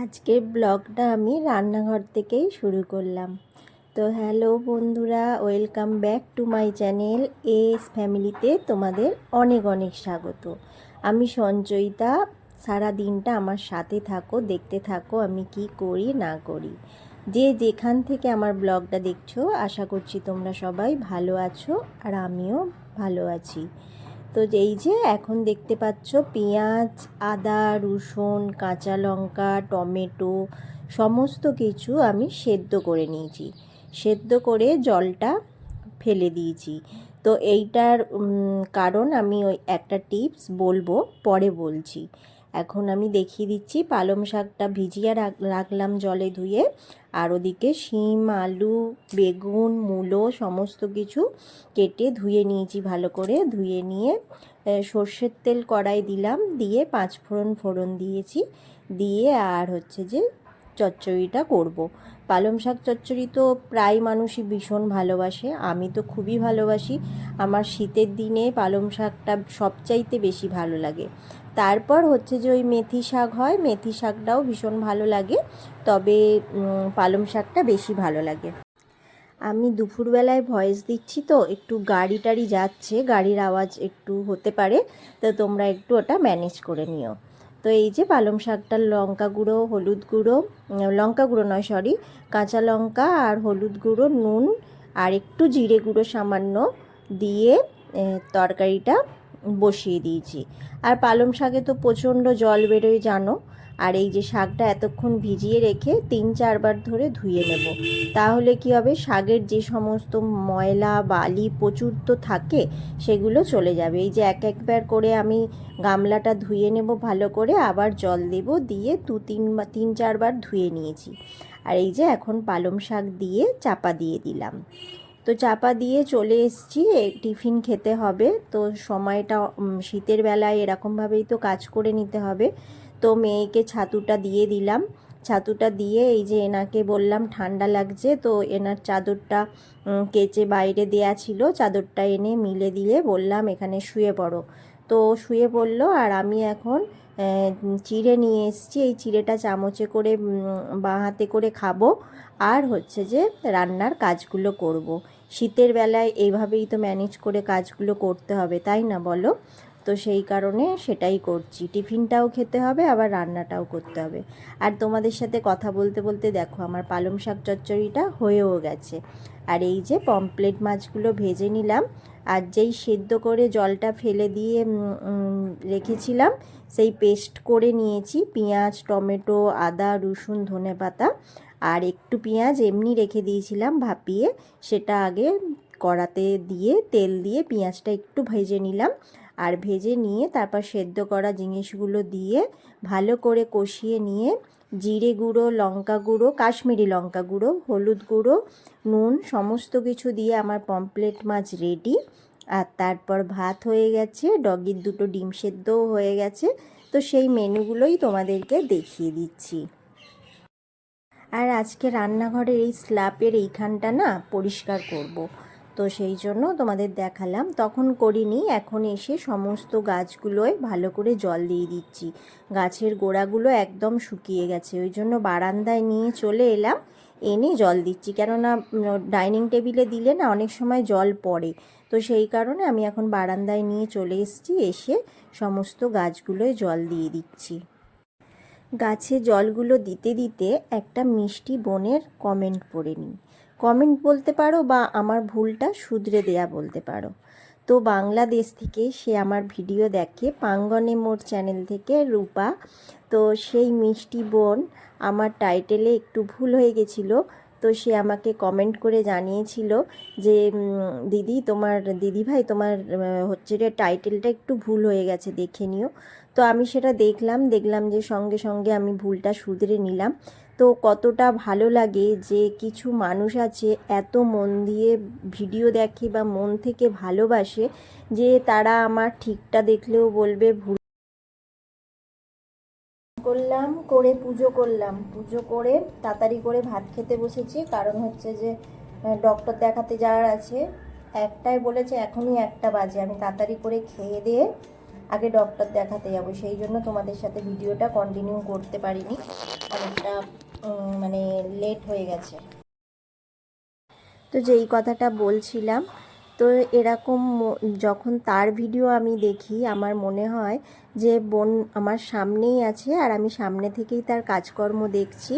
আজকের ব্লগটা আমি রান্নাঘর থেকেই শুরু করলাম। তো হ্যালো বন্ধুরা, welcome back to my channel S ফ্যামিলিতে তোমাদের অনেক অনেক স্বাগত। আমি সঞ্চয়িতা সারা দিনটা আমার সাথে থাকো, দেখতে থাকো আমি কি করি, না করি। যে যেখান থেকে আমার ব্লগটা দেখছ, আশা করছি তোমরা সবাই ভালো আছো আর আমিও ভালো আছি। তো এই যে এখন দেখতে পাচ্ছ পেঁয়াজ, আদা, রসুন, কাঁচা লঙ্কা, টমেটো সমস্ত কিছু আমি সেদ্ধ করে নিয়েছি। সেদ্ধ করে জলটা ফেলে দিয়েছি। তো এইটার কারণ আমি ওই একটা টিপস বলব, পরে বলছি। এখন আমি দেখিয়ে দিচ্ছি পালং শাকটা ভিজিয়ে রাখ- রাখলাম জলে ধুয়ে। আর ওদিকে শিম, আলু, বেগুন, মূলো সমস্ত কিছু কেটে ধুয়ে নিয়েছি ভালো করে। ধুয়ে নিয়ে সর্ষের তেল কড়াই দিলাম, দিয়ে পাঁচ ফোড়ন ফোড়ন দিয়েছি। দিয়ে আর হচ্ছে যে চচ্চড়িটা করব। পালং শাক চচ্চড়ি তো প্রায় মানুষই ভীষণ ভালোবাসে, আমি তো খুবই ভালোবাসি। আমার শীতের দিনে পালং শাকটা সবচাইতে বেশি ভালো লাগে। তারপর হচ্ছে যে ওই মেথি শাক হয়, মেথি শাকটাও ভীষণ ভালো লাগে, তবে পালং শাকটা বেশি ভালো লাগে। আমি দুপুরবেলায় ভয়েস দিচ্ছি তো, একটু গাড়ি টাড়ি যাচ্ছে, গাড়ির আওয়াজ একটু হতে পারে, তো তোমরা একটু ওটা ম্যানেজ করে নিও। তো এই যে পালং শাকটার লঙ্কা গুঁড়ো, হলুদ গুঁড়ো লঙ্কা গুঁড়ো নয় সরি কাঁচা লঙ্কা আর হলুদ গুঁড়ো, নুন আর একটু জিরে গুঁড়ো সামান্য দিয়ে তরকারিটা বসিয়ে দিয়েছি। আর পালং শাকে তো প্রচণ্ড জল বেরোয়, জানো? আর এই যে শাকটা এতক্ষণ ভিজিয়ে রেখে তিন চারবার ধরে ধুয়ে নেব। তাহলে কি হবে? শাকের যে সমস্ত ময়লা, বালি প্রচুর তো থাকে, সেগুলো চলে যাবে। এই যে এক একবার করে আমি গামলাটা ধুয়ে নেব ভালো করে, আবার জল দেব দিয়ে দু তিন তিন চারবার ধুয়ে নিয়েছি। আর এই যে এখন পালং শাক দিয়ে চাপা দিয়ে দিলাম। তো চাপা দিয়ে চলে এসেছি টিফিন খেতে হবে। তো সময়টা শীতের বেলায় এরকমভাবেই তো কাজ করে নিতে হবে। তো মেয়েকে ছাতুটা দিয়ে দিলাম। ছাতুটা দিয়ে এই যে এনাকে বললাম ঠান্ডা লাগছে, তো এনার চাদরটা কেচে বাইরে দেয়া ছিল। চাদরটা এনে মিলে দিয়ে বললাম, এখানে শুয়ে পড়ো। তো শুয়ে পড়ল আর আমি এখন চিড়ে নিয়ে এসেছি। এই চিড়েটা চামচে করে বাঁ হাতে করে খাব। আর হচ্ছে যে রান্নার কাজগুলো করব। শীতের বেলায় এইভাবেই তো ম্যানেজ করে কাজগুলো করতে হবে, তাই না বলো? তো সেই কারণে সেটাই করছি। টিফিনটাও খেতে হবে, আবার রান্নাটাও করতে হবে। আর তোমাদের সাথে কথা বলতে বলতে দেখো, আমার পালং শাক চচ্চড়িটা হয়েও গেছে। আর এই যে পমপ্লেট মাছগুলো ভেজে নিলাম, আর যেই সেদ্ধ করে জলটা ফেলে দিয়ে রেখেছিলাম, সেই পেস্ট করে নিয়েছি। পেঁয়াজ, টমেটো, আদা, রসুন ধনে পাতা আর একটু পেঁয়াজ এমনি রেখে দিয়েছিলাম ভাপিয়ে, সেটা আগে কড়াতে দিয়ে তেল দিয়ে পেঁয়াজটা একটু ভেজে নিলাম। আর ভেজে নিয়ে তারপর সেদ্ধ করা জিনিসগুলো দিয়ে ভালো করে কষিয়ে নিয়ে জিরে গুঁড়ো, লঙ্কা গুঁড়ো, কাশ্মীরি লঙ্কা গুঁড়ো, হলুদ গুঁড়ো, নুন, সমস্ত কিছু দিয়ে আমার পমপ্লেট মাছ রেডি। আর তারপর ভাত হয়ে গেছে, ডগির দুটো ডিম সেদ্ধও হয়ে গেছে। তো সেই মেনুগুলোই তোমাদেরকে দেখিয়ে দিচ্ছি। আর আজকে রান্নাঘরের এই স্ল্যাপের এইখানটা না পরিষ্কার করব। তো সেই জন্য তোমাদের দেখালাম। তখন করিনি, এখন এসে সমস্ত গাছগুলোয় ভালো করে জল দিয়ে দিচ্ছি। গাছের গোড়াগুলো একদম শুকিয়ে গেছে, ওই জন্য বারান্দায় নিয়ে চলে এলাম। এনে জল দিচ্ছি। কেননা ডাইনিং টেবিলে দিলে না অনেক সময় জল পড়ে। তো সেই কারণে আমি এখন বারান্দায় নিয়ে চলে এসেছি, এসে সমস্ত গাছগুলোয় জল দিয়ে দিচ্ছি। গাছে জলগুলো দিতে দিতে একটা মিষ্টি বোনের কমেন্ট পড়ে নিই। কমেন্ট বলতে পারো বা আমার ভুলটা শুধরে দেয়া বলতে পারো। তো বাংলাদেশ থেকে সে আমার ভিডিও দেখে পাঙ্গনে মোর চ্যানেল থেকে রূপা। তো সেই মিষ্টি বোন আমার টাইটেলে একটু ভুল হয়ে গেছিল। তো সে আমাকে কমেন্ট করে জানিয়েছিল যে দিদি তোমার দিদি ভাই তোমার হচ্ছে যে টাইটেলটা একটু ভুল হয়ে গেছে দেখে নিও। তো আমি সেটা দেখলাম দেখলাম যে সঙ্গে সঙ্গে আমি ভুলটা শুধরে নিলাম। তো কতটা ভালো লাগে যে কিছু মানুষ আছে এত মন দিয়ে ভিডিও দেখে বা মন থেকে ভালোবাসে যে তারা আমার ঠিকটা দেখলেও বলবে, ভুল করলাম, করে পুজো করলাম। পুজো করে তাড়াতাড়ি করে ভাত খেতে বসেছি। কারণ হচ্ছে যে ডক্টর দেখাতে যাওয়ার আছে। একটাই বলেছে, এখনই একটা বাজে। আমি তাড়াতাড়ি করে খেয়ে দিয়ে আগে ডক্টর দেখাতে যাব সেই জন্য তোমাদের সাথে ভিডিওটা কন্টিনিউ করতে পারিনি। অনেকটা মানে লেট হয়ে গেছে। তো যেই কথাটা বলছিলাম তো এরকম যখন তার ভিডিও আমি দেখি, আমার মনে হয় যে বোন আমার সামনেই আছে আর আমি সামনে থেকেই তার কাজকর্ম দেখছি।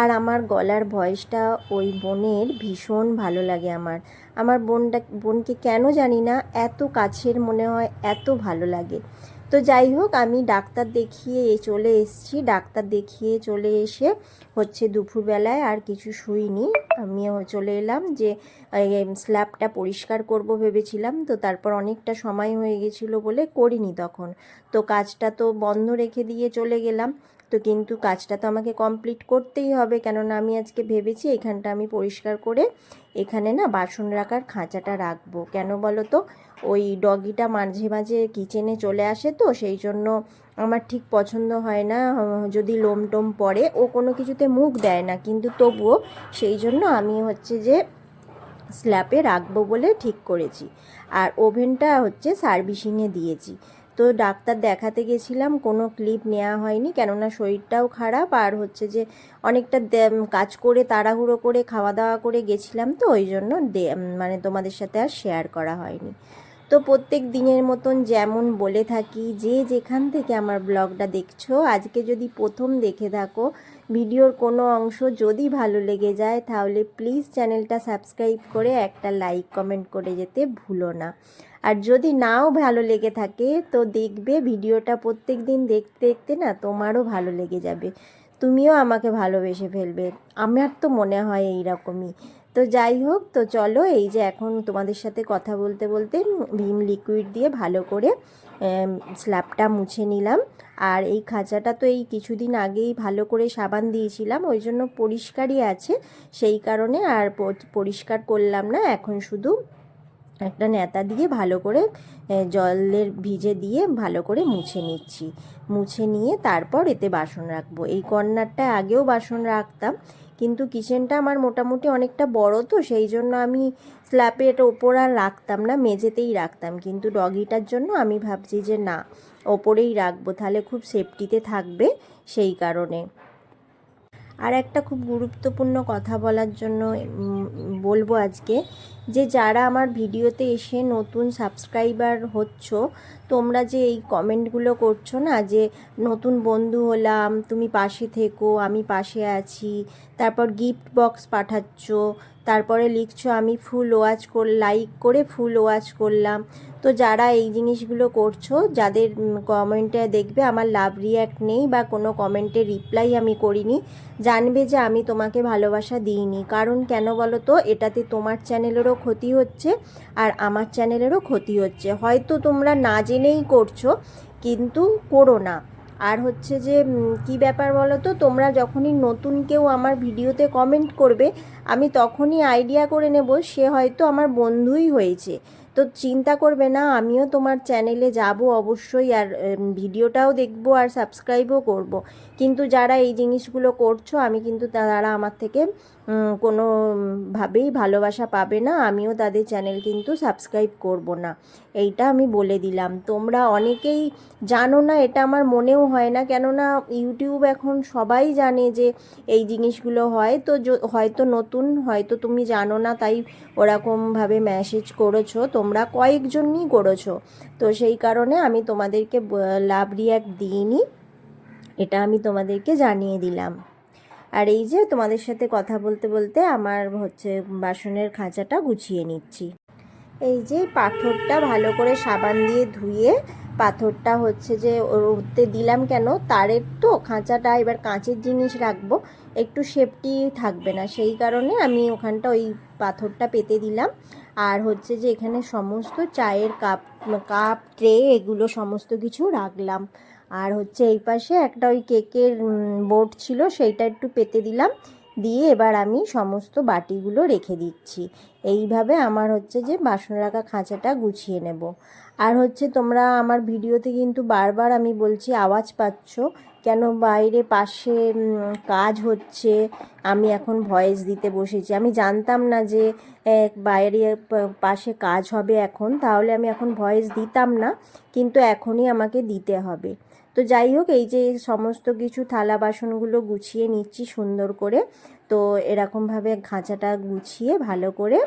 আর আমার গলার ভয়েসটা ওই বোনের ভীষণ ভালো লাগে আমার। আমার বোনটা, বোনকে কেন জানি না, এত কাছের মনে হয় এত ভালো লাগে। তো যাই হোক, আমি ডাক্তার দেখিয়ে চলে এসেছি। ডাক্তার দেখিয়ে চলে এসে হচ্ছে দুপুরবেলায় আর কিছু শুইনি। আমি চলে এলাম যে স্ল্যাবটা পরিষ্কার করব ভেবেছিলাম। তো তারপর অনেকটা সময় হয়ে গেছিল বলে করিনি তখন। তো কাজটা তো বন্ধ রেখে দিয়ে চলে গেলাম। তো কিন্তু কাজটা তো আমাকে কমপ্লিট করতেই হবে। কেননা আমি আজকে ভেবেছি এখানটা আমি পরিষ্কার করে এখানে না বাসন রাখার খাঁচাটা রাখব। কেন বলো তো ওই ডগিটা মাঝে মাঝে কিচেনে চলে আসে তো, সেই জন্য আমার ঠিক পছন্দ হয় না। যদি লোম টোম পড়ে, ও কোনো কিছুতে মুখ দেয় না। কিন্তু তবুও সেই জন্য আমি হচ্ছে যে স্ল্যাপে রাখব বলে ঠিক করেছি। আর ওভেনটা হচ্ছে সার্ভিসিংয়ে দিয়েছি। তো ডাক্তার দেখাতে গেছিলাম, কোনো ক্লিপ নেওয়া হয়নি। কেননা শরীরটাও খারাপ আর হচ্ছে যে অনেকটা কাজ করে তাড়াহুড়ো করে খাওয়া দাওয়া করে গেছিলাম তো, ওই জন্য মানে তোমাদের সাথে আর শেয়ার করা হয়নি। তো প্রত্যেক দিনের মতন যেমন বলে থাকি, যে যেখান থেকে আমার ব্লগটা দেখছ, আজকে যদি প্রথম দেখে থাকো ভিডিওর কোনো অংশ যদি ভালো লেগে যায়, তাহলে প্লিজ চ্যানেলটা সাবস্ক্রাইব করে একটা লাইক কমেন্ট করে যেতে ভুলো না। আর যদি নাও ভালো লেগে থাকে, তো দেখবে ভিডিওটা প্রত্যেক দিন দেখতে দেখতে না তোমারও ভালো লেগে যাবে। তুমিও আমাকে ভালোবেসে ফেলবে। আমার তো মনে হয় এই রকমই তো যাই হোক, তো চলো এই যে এখন তোমাদের সাথে কথা বলতে বলতে ভিম লিকুইড দিয়ে ভালো করে স্ল্যাবটা মুছে নিলাম। আর এই খাঁচাটা তো এই কিছুদিন আগেই ভালো করে সাবান দিয়েছিলাম, ওই জন্য পরিষ্কারই আছে। সেই কারণে আর পরিষ্কার করলাম না, এখন শুধু একটা নেতা দিয়ে ভালো করে জলের ভিজে দিয়ে ভালো করে মুছে নিচ্ছি। মুছে নিয়ে তারপর এতে বাসন রাখব। এই কর্নারটা আগেও বাসন রাখতাম, কিন্তু কিচেনটা আমার মোটামুটি অনেকটা বড় তো, সেই জন্য আমি স্ল্যাপে এটা ওপর আর রাখতাম না, মেঝেতেই রাখতাম। কিন্তু ডগিটার জন্য আমি ভাবছি যে না ওপরেই রাখব, তাহলে খুব সেফটিতে থাকবে সেই কারণে। আর একটা খুব গুরুত্বপূর্ণ কথা বলার জন্য বলব আজকে যে যারা আমার ভিডিওতে এসে নতুন সাবস্ক্রাইবার হচ্ছ, তোমরা যে এই কমেন্টগুলো করছ না, যে নতুন বন্ধু হলাম, তুমি পাশে থেকো, আমি পাশে আছি, তারপর গিফট বক্স পাঠাচ্ছ তারপরে লিখছো, আমি ফুল ওয়াচ কর লাইক করে ফুল ওয়াচ করলাম। তো যারা এই জিনিসগুলো করছ, যাদের কমেন্টে দেখবে, আমার লাভ রিয়াক্ট নেই বা কোনো কমেন্টে রিপ্লাই আমি করিনি, জানবে যে আমি তোমাকে ভালোবাসা দিইনি। কারণ কেন বলো তো এটাতে তোমার চ্যানেলেরও ক্ষতি হচ্ছে আর আমার চ্যানেলেরও ক্ষতি হচ্ছে। হয়তো তোমরা না জেনেই করছ, কিন্তু করো না। আর হচ্ছে যে কি ব্যাপার বলো তো তোমরা যখনই নতুন কেউ আমার ভিডিওতে কমেন্ট করবে, আমি তখনই আইডিয়া করে নেব, সে হয়তো আমার বন্ধুই হয়েছে। তো চিন্তা করবে না আমিও তোমার চ্যানেলে যাব অবশ্যই আর ভিডিওটাও দেখব আর সাবস্ক্রাইবও করব। কিন্তু যারা এই জিনিসগুলো করছ আমি কিন্তু তারা আমার থেকে উম, কোনো ভাবেই ভালোবাসা পাবে না আমিও তাদের চ্যানেল কিন্তু সাবস্ক্রাইব করব না। এইটা আমি বলে দিলাম। তোমরা অনেকেই জানো না এটা আমার মনেও হয় না কেননা ইউটিউব এখন সবাই জানে যে এই জিনিসগুলো হয়। তো হয়তো নতুন হয়তো তুমি জানো না তাই ওরকমভাবে মেসেজ করেছ তোমরা কয়েকজনই করেছ তো সেই কারণে আমি তোমাদেরকে লাভ রিয়াক্ট দিইনি। এটা আমি তোমাদেরকে জানিয়ে দিলাম। আর এই যে তোমাদের সাথে কথা বলতে বলতে আমার হচ্ছে বাসনের খাঁচাটা গুছিয়ে নিচ্ছি। এই যে পাথরটা ভালো করে সাবান দিয়ে ধুয়ে, পাথরটা হচ্ছে যে ওতে দিলাম কেন? তারের তো খাঁচাটা এবার কাঁচের জিনিস রাখব, একটু সেফটি থাকবে না। সেই কারণে আমি ওখানটা ওই পাথরটা পেতে দিলাম। আর হচ্ছে যে এখানে সমস্ত চায়ের কাপ কাপ, ট্রে এগুলো সমস্ত কিছু রাখলাম। আর হচ্ছে এই পাশে একটা ওই কেকের বোর্ড ছিল সেইটা একটু পেতে দিলাম। দিয়ে এবার আমি সমস্ত বাটিগুলো রেখে দিচ্ছি। এইভাবে আমার হচ্ছে যে বাসন রাখা খাঁচাটা গুছিয়ে নেব। আর হচ্ছে তোমরা আমার ভিডিওতে কিন্তু বারবার আমি বলছি আওয়াজ পাচ্ছ। কেন বাইরে পাশে কাজ হচ্ছে? আমি এখন ভয়েস দিতে বসেছি। আমি জানতাম না যে বাইরে পাশে কাজ হবে এখন। তাহলে আমি এখন ভয়েস দিতাম না, কিন্তু এখনই আমাকে দিতে হবে। তো যাই হোক, এই যে সমস্ত কিছু থালা বাসনগুলো গুছিয়ে নিচ্ছি সুন্দর করে। তো এরকমভাবে খাঁচাটা গুছিয়ে ভালো করে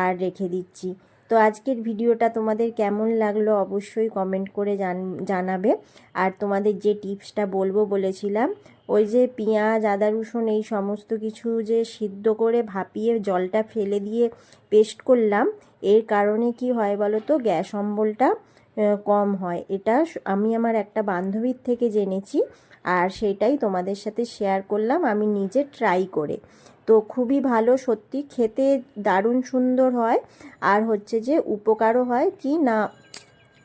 আর রেখে দিচ্ছি। তো আজকের ভিডিওটা তোমাদের কেমন লাগল অবশ্যই কমেন্ট করে জান, জানাবে। আর তোমাদের যে টিপসটা বলব বলেছিলাম, ওই যে পেঁয়াজ, আদা, রসুন এই সমস্ত কিছু যে সিদ্ধ করে ভাপিয়ে জলটা ফেলে দিয়ে পেস্ট করলাম, এর কারণে কি হয় বলো তো গ্যাস অম্বলটা কম হয়। এটা আমি আমার একটা বান্ধবীর থেকে জেনেছি, আর সেটাই তোমাদের সাথে শেয়ার করলাম, আমি নিজে ট্রাই করে। তো খুবই ভালো, সত্যি খেতে দারুণ সুন্দর হয়। আর হচ্ছে যে উপকারও হয় কি না,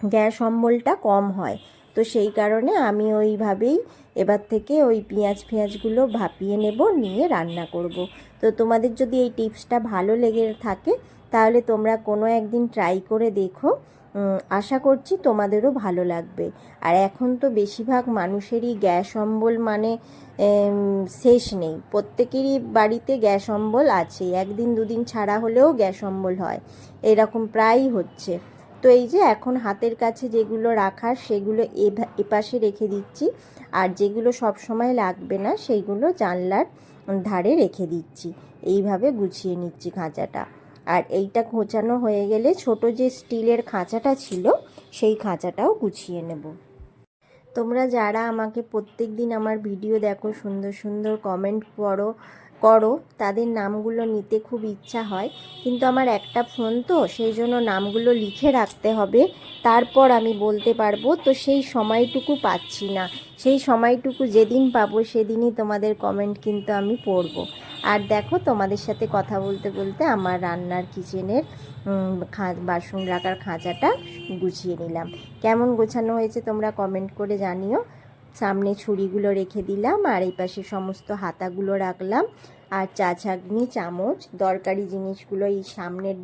গ্যাস অম্বলটা কম হয়। তো সেই কারণে আমি ওইভাবেই এবার থেকে ওই পেঁয়াজ ফেঁয়াজগুলো ভাপিয়ে নেব, নিয়ে রান্না করব। তো তোমাদের যদি এই টিপসটা ভালো লেগে থাকে, তাহলে তোমরা কোনো একদিন ট্রাই করে দেখো। আশা করছি তোমাদেরও ভালো লাগবে। আর এখন তো বেশিরভাগ মানুষেরই গ্যাস অম্বল মানে শেষ নেই। প্রত্যেকেরই বাড়িতে গ্যাস অম্বল আছে একদিন দুদিন ছাড়া হলেও গ্যাস অম্বল হয়। এরকম প্রায়ই হচ্ছে। তো এই যে এখন হাতের কাছে যেগুলো রাখার, সেগুলো এপাশে রেখে দিচ্ছি। আর যেগুলো সব সময় লাগবে না, সেইগুলো জানলার ধারে রেখে দিচ্ছি। এইভাবে গুছিয়ে নিচ্ছি খাঁচাটা। আর এইটা ঘোচানো হয়ে গেলে ছোট যে স্টিলের খাঁচাটা ছিল, সেই খাঁচাটাও গুছিয়ে নেব। তোমরা যারা আমাকে প্রত্যেক দিন আমার ভিডিও দেখো, সুন্দর সুন্দর কমেন্ট পড়ো করো, তাদের নামগুলো নিতে খুব ইচ্ছা হয়। কিন্তু আমার একটা ফোন তো, সেই জন্য নামগুলো লিখে রাখতে হবে। তারপর আমি বলতে পারব, তো সেই সময়টুকু পাচ্ছি না। সেই সময়টুকু যেদিন পাবো, সেদিনই তোমাদের কমেন্ট কিন্তু আমি পড়ব। আর দেখো, তোমাদের সাথে কথা বলতে বলতে আমার রান্নার কিচেনের বাসন রাখার খাঁচাটা গুছিয়ে নিলাম। কেমন গোছানো হয়েছে তোমরা কমেন্ট করে জানিও। সামনে ছুরিগুলো রেখে দিলাম, আর এই পাশে সমস্ত হাতাগুলো রাখলাম, আর চা ছাঁকনি, চামচ, দরকারি জিনিসগুলো এই সামনের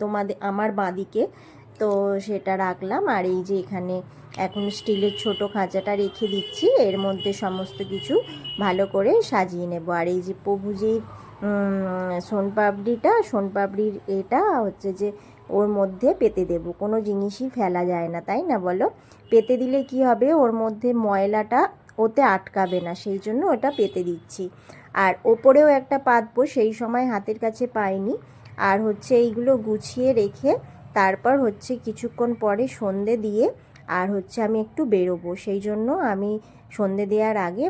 তোমাদের, আমার বাঁদিকে, তো সেটা রাখলাম, আর এই যে এখানে এখন স্টিলের ছোট খাঁচাটা রেখে দিচ্ছি, এর মধ্যে সমস্ত কিছু ভালো করে সাজিয়ে নেব, আর এই যে প্রভুজির সোনপাপড়িটা, সোনপাপড়ির এটা হচ্ছে যে ওর মধ্যে পেতে দেব। কোনো জিনিসই ফেলা যায় না, তাই না বলো? পেতে দিলে কি হবে? ওর মধ্যে ময়লাটা ওতে আটকাবে না, সেই জন্য ওটা পেতে দিচ্ছি। আর ওপরেও একটা পাতবো, সেই সময় হাতের কাছে পাইনি। আর হচ্ছে এইগুলো গুছিয়ে রেখে তারপর হচ্ছে কিছুক্ষণ পরে সন্ধে দিয়ে আর হচ্ছে আমি একটু বেরোবো। সেই জন্য আমি সন্ধে দেওয়ার আগে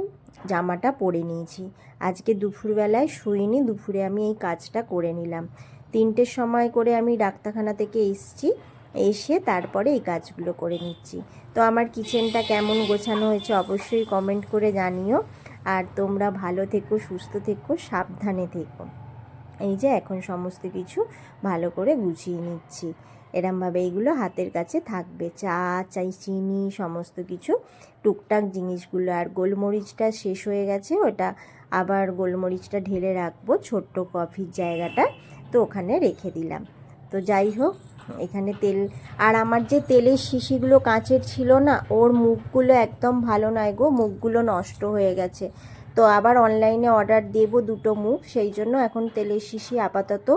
জামাটা পরে নিয়েছি। আজকে দুপুরবেলায় শুইনি, দুপুরে আমি এই কাজটা করে নিলাম। তিনটের সময় করে আমি ডাক্তারখানা থেকে এসছি, এসে তারপরে এই কাজগুলো করে নিচ্ছি। তো আমার কিচেনটা কেমন গোছানো হয়েছে অবশ্যই কমেন্ট করে জানিও। আর তোমরা ভালো থেকো, সুস্থ থেকো, সাবধানে থেকো। এই যে এখন সমস্ত কিছু ভালো করে গুছিয়ে নিচ্ছি। এরমভাবে এইগুলো হাতের কাছে থাকবে। চা, চাই, চিনি, সমস্ত কিছু। টুকটাক জিনিসগুলো। আর গোলমরিচটা শেষ হয়ে গেছে। ওটা আবার গোলমরিচটা ঢেলে রাখব ছোট্ট কফির জায়গাটা। তো ওখানে রেখে দিলাম। তো যাই হোক, এখানে তেল, আর আমার যে তেলের শিশিগুলো কাঁচের ছিল না, ওর মুখগুলো একদম ভালো নয় গো, মুখগুলো নষ্ট হয়ে গেছে। তো আবার অনলাইনে অর্ডার দেব দুটো মুখ, সেই জন্য এখন তেলের শিশি আপাতত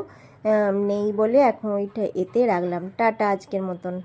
নেই বলে এখন ওইটা এতে রাখলাম। টাটা আজকের মতন।